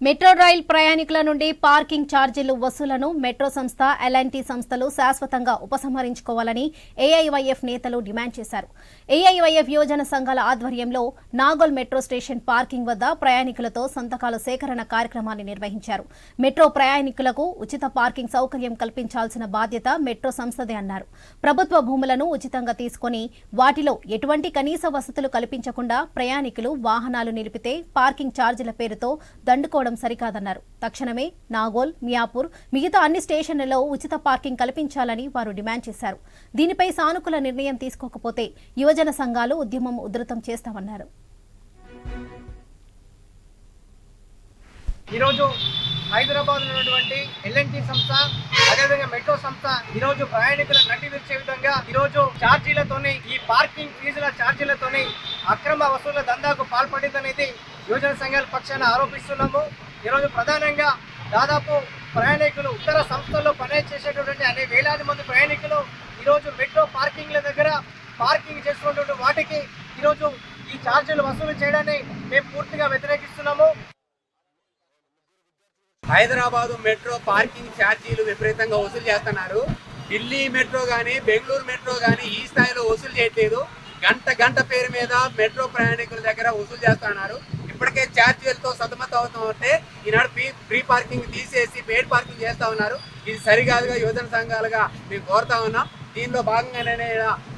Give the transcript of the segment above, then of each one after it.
Metro rail ప్రయాణికుల నుండి parking ఛార్జీలు వసూలను మెట్రో సంస్థ ఎల్ఎన్టీ సంస్థలు శాశ్వతంగా ఉపసంహరించుకోవాలని ఏఐవైఎఫ్ నేతలు డిమాండ్ చేశారు. ఏఐవైఎఫ్ యోజన సంఘాల ఆధ్వర్యంలో నాగోల్ మెట్రో స్టేషన్ పార్కింగ్ వద్ద ప్రయాణికులతో సంతకాల సేకరణ కార్యక్రమాన్ని నిర్వహించారు. మెట్రో ప్రయాణికులకు ఉచిత పార్కింగ్ సౌకర్యం కల్పించాల్సిన బాధ్యత మెట్రో సంస్థదే అన్నారు. ప్రభుత్వ భూములను ఉచితంగా తీసుకొని వాటిలో ఎటువంటి కనీస వసతులు కల్పించకుండా ప్రయాణికులు వాహనాలు నిలిపితే పార్కింగ్ ఛార్జీల పేరుతో దండుకోవడం సరికాదన్నారు. తక్షణమే నాగోల్ మియాపూర్ మిగతా అన్ని స్టేషన్లలో ఉచిత పార్కింగ్ కల్పించాలని వారు డిమాండ్ చేశారు. దీనిపై సానుకూల నిర్ణయం తీసుకోకపోతే యువజన సంఘాలు ఉద్యమం ఉధృతం చేస్తామన్నారు. ఈరోజు హైదరాబాద్ ఉన్నటువంటి ఎల్ఎన్టీ సంస్థ అదేవిధంగా మెట్రో సంస్థ ఈరోజు ప్రయాణికుల నడ్డి విరిచే విధంగా ఈరోజు ఛార్జీలతోని ఈ పార్క్ ఛార్జీలతోని అక్రమ వసూళ్ళ దందాకు పాల్పడిందనేది యువజన సంఘాల పక్షాన ఆరోపిస్తున్నాము. ఈరోజు ప్రధానంగా దాదాపు ప్రయాణికులు ఇతర సంస్థల్లో పని చేసేటటువంటి అనే వేలాది మంది ప్రయాణికులు ఈరోజు మెట్రో పార్కింగ్ల దగ్గర పార్కింగ్ చేస్తున్నటువంటి వాటికి ఈరోజు ఈ ఛార్జీలు వసూలు చేయడాన్ని మేము పూర్తిగా వ్యతిరేకిస్తున్నాము. హైదరాబాదు మెట్రో పార్కింగ్ ఛార్జీలు విపరీతంగా వసూలు చేస్తున్నారు. ఢిల్లీ మెట్రో కానీ బెంగళూరు మెట్రో కానీ ఈ స్థాయిలో వసూలు చేయట్లేదు. గంట గంట పేరు మీద మెట్రో ప్రయాణికుల దగ్గర వసూలు చేస్తున్నారు. ఇప్పటికే ఛార్జీలతో సతమతం అవుతూ ఉంటే ఈనాడు ఫ్రీ ఫ్రీ పార్కింగ్ తీసేసి పేడ్ పార్కింగ్ చేస్తా ఉన్నారు. ఇది సరికాదుగా యువజన సంఘాలుగా మేము కోరుతా ఉన్నాం. దీనిలో భాగంగానే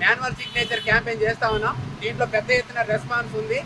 మాన్యువల్ సిగ్నేచర్ క్యాంపెయిన్ చేస్తా ఉన్నాం. దీంట్లో పెద్ద ఎత్తున రెస్పాన్స్ ఉంది.